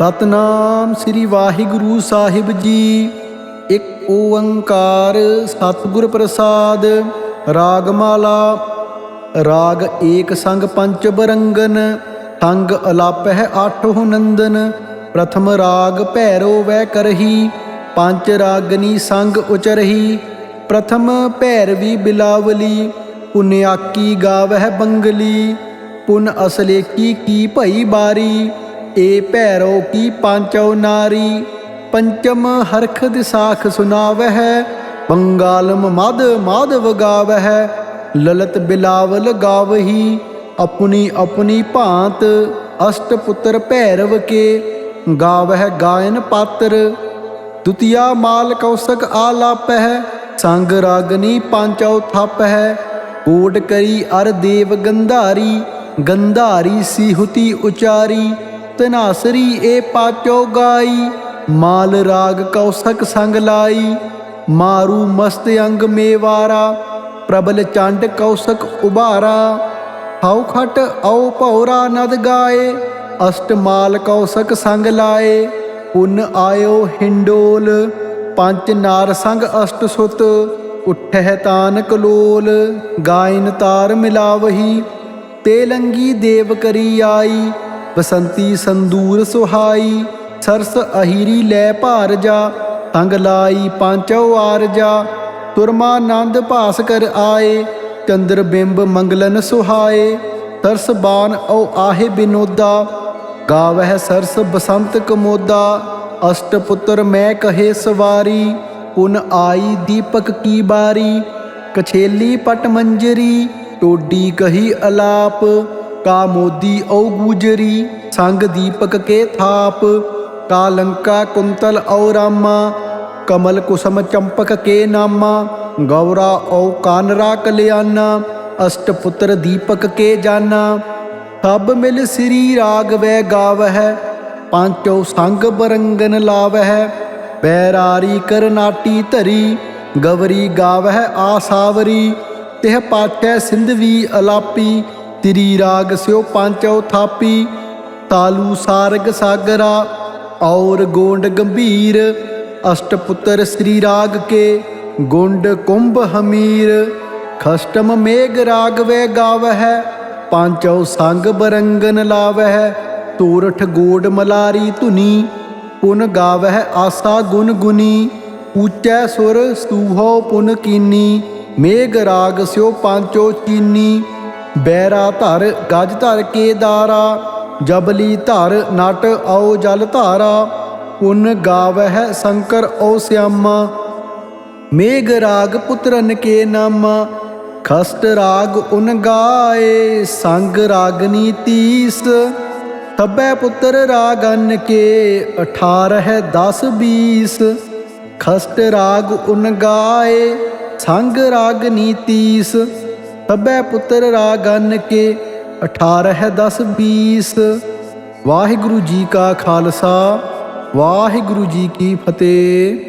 ਸਤਨਾਮ ਸ੍ਰੀ ਵਾਹਿਗੁਰੂ ਸਾਹਿਬ ਜੀ। ਇੱਕ ਓੰਕਾਰ ਸਤਿਗੁਰ ਪ੍ਰਸਾਦ, ਰਾਗਮਾਲਾ, ਰਾਗ ਏਕ ਸੰਗ ਪੰਚ ਬਰੰਗਨ, ਸੰਗ ਅਲਾਪਹਿ ਆਠੋ ਨੰਦਨ, ਪ੍ਰਥਮ ਰਾਗ ਭੈਰੋ ਵੈ ਕਰਹੀ ਪੰਚ ਰਾਗਨੀ ਸੰਗ ਉਚਰਹੀ, ਪ੍ਰਥਮ ਭੈਰਵੀ ਬਿਲਾਵਲੀ ਪੁਨਿਆਕੀ ਗਾਵਹਿ ਬੰਗਲੀ, ਪੁਨ ਅਸਲੇ ਕੀ ਕੀ ਭਈ ਬਾਰੀ। ਏ ਭੈਰੋ ਕੀ ਪਾਂਚੋ ਨਾਰੀ, ਪੰਚਮ ਹਰਖ ਦਿਸਾਖ ਸੁਨਾਵਹਿ, ਬੰਗਾਲਮ ਮਦ ਮਾਧਵ ਗਾਵਹਿ, ਲਲਤ ਬਿਲਾਵਲ ਗਾਵਹੀ, ਆਪਣੀ ਆਪਣੀ ਭਾਂਤ, ਅਸ਼ਟ ਪੁੱਤਰ ਭੈਰਵ ਕੇ, ਗਾਵਹਿ ਗਾਇਨ ਪਾਤਰ, ਦੁਤੀਆ ਮਾਲ ਕੌਸਕ ਆਲਾਪਹਿ, ਸੰਗ ਰਾਗਨੀ ਪਾਂਚੋ ਥਾਪਹਿ ਕੋਟ ਕਰੀ ਅਰ ਦੇਵ ਗੰਧਾਰੀ ਗੰਧਾਰੀ ਸੀਹੁਤੀ ਉਚਾਰੀ ਤਨਾਸਰੀ ਏ ਪਾਚੋ ਗਾਈ। ਮਾਲ ਰਾਗ ਕੌਸਕ ਸੰਗ ਲਾਈ। ਮਾਰੂ ਮਸਤ ਅੰਗ ਮੇਵਾਰਾ, ਪ੍ਰਬਲ ਚੰਡ ਕੌਸਕ ਉਬਾਰਾ ਹਉ ਖਟ ਔ ਭੌਰਾ ਨਦ ਗਾਏ, ਅਸ਼ਟ ਮਾਲ ਕੌਸਕ ਸੰਗ ਲਾਏ। ਪੁਨ ਆਇਓ ਹਿੰਡੋਲ ਪੰਜ ਨਾਰ ਸੰਗ ਅਸ਼ਟ ਸੁਤ। ਉਠਹਿ ਤਾਨ ਕਲੋਲ ਗਾਇਨ ਤਾਰ ਮਿਲਾਵਹੀ। ਤੇਲੰਗੀ ਦੇਵ ਕਰੀ ਆਈ ਬਸੰਤੀ ਸੰਦੂਰ ਸੁਹਾਈ, ਸਰਸ ਅਹੀਰੀ ਲੈ ਭਾਰ ਜਾ, ਤੰਗ ਲਾਈ ਪਾਂਚੋ ਆਰਜਾ ਤੁਰਮਾਨੰਦ ਭਾਸ ਕਰ ਆਏ, ਚੰਦਰ ਬਿੰਬ ਮੰਗਲਨ ਸੁਹਾਏ। ਤਰਸ ਬਾਨ ਓ ਆਹੇ ਬਿਨੋਦਾ, ਗਾਵਹਿ ਸਰਸ ਬਸੰਤ ਕਮੋਦਾ। ਅਸ਼ਟ ਪੁੱਤਰ ਮੈਂ ਕਹੇ ਸਵਾਰੀ, ਪੁਨ ਆਈ ਦੀਪਕ ਕੀ ਬਾਰੀ। ਕਛੇਲੀ ਪਟ ਮੰਜਰੀ, ਟੋਡੀ ਕਹੀ ਅਲਾਪ। ਕਾ ਮੋਦੀ ਓ ਗੂਜਰੀ, ਸੰਗ ਦੀਪਕ ਕੇ ਥਾਪ। ਕਾ ਲੰਕਾ ਕੁੰਤਲ ਓ ਰਾਮਾ, ਕਮਲ ਕੁਸਮ ਚੰਪਕ ਕੇ ਨਾਮਾ। ਗੌਰਾ ਓ ਕਾਨਰਾ ਕਲਿਆਣਾ ਅਸ਼ਟ ਪੁੱਤਰ ਦੀਪਕ ਕੇ ਜਾਨਾ ਸਭ ਮਿਲ ਸ੍ਰੀ ਰਾਗ ਵੈ ਗਾਵਹਿ, ਪਾਂਚੋ ਸੰਗ ਬਰੰਗਨ ਲਾਵਹਿ। ਬੈਰਾਰੀ ਕਰਨਾਟੀ ਧਰੀ, ਗਵਰੀ ਗਾਵਹਿ ਆਸਾਵਰੀ। ਤਿਹ ਪਾਟੈ ਸਿੰਧਵੀ ਅਲਾਪੀ ਤਿਰੀ ਰਾਗ ਸਿਓ ਪਾਂਚੋ ਥਾਪੀ, ਤਾਲੂ ਸਾਰਗ ਸਾਗਰਾ, ਔਰ ਗੋਂਡ ਗੰਭੀਰ, ਅਸ਼ਟਪੁੱਤਰ ਸ੍ਰੀ ਰਾਗ ਕੇ, ਗੁੰਡ ਕੁੰਭ ਹਮੀਰ। ਖਸ਼ਟਮ ਮੇਘ ਰਾਗ ਵੇ ਗਾਵਹਿ, ਪਾਂਚੋ ਸੰਗ ਬਰੰਗਨ ਲਾਵਹਿ, ਤੋਰਠ ਗੋਡ ਮਲਾਰੀ ਧੁਨੀ, ਪੁਨ ਗਾਵਹਿ ਆਸਾ ਗੁਨ ਗੁਨੀ। ਉੱਚੈ ਸੁਰ ਸੂਹੋ ਪੁਨ ਕੀਨੀ, ਮੇਘ ਰਾਗ ਸਿਓ ਪਾਂਚੋ ਚੀਨੀ। ਬੈਰਾ ਧਰ, ਗਜ ਧਰ ਕੇ ਦਾਰਾ ਜਬਲੀ ਧਰ, ਨਟ ਆਓ ਜਲ ਧਾਰਾ, ਪੁਨ ਗਾਵਹਿ ਸ਼ੰਕਰ ਓ ਸਿਆਮਾ। ਮੇਘ ਰਾਗ ਪੁੱਤਰਨ ਕੇ ਨਾਮਾ, ਖਸਟ ਰਾਗ ਉਨ ਗਾਏ, ਸੰਗ ਰਾਗਨੀ ਤੀਸ। ਤਬੈ ਪੁੱਤਰ ਰਾਗਨ ਕੇ 18 10 20 ਖਸਟ ਰਾਗ ਉਨ ਗਾਏ, ਸੰਗ ਰਾਗਨੀ ਤੀਸ। ਤਬੈ ਪੁੱਤਰ ਰਾਗਨ ਕੇ 18 10 20 ਵਾਹਿਗੁਰੂ ਜੀ ਕਾ ਖਾਲਸਾ, ਵਾਹਿਗੁਰੂ ਜੀ ਕੀ ਫਤਿਹ।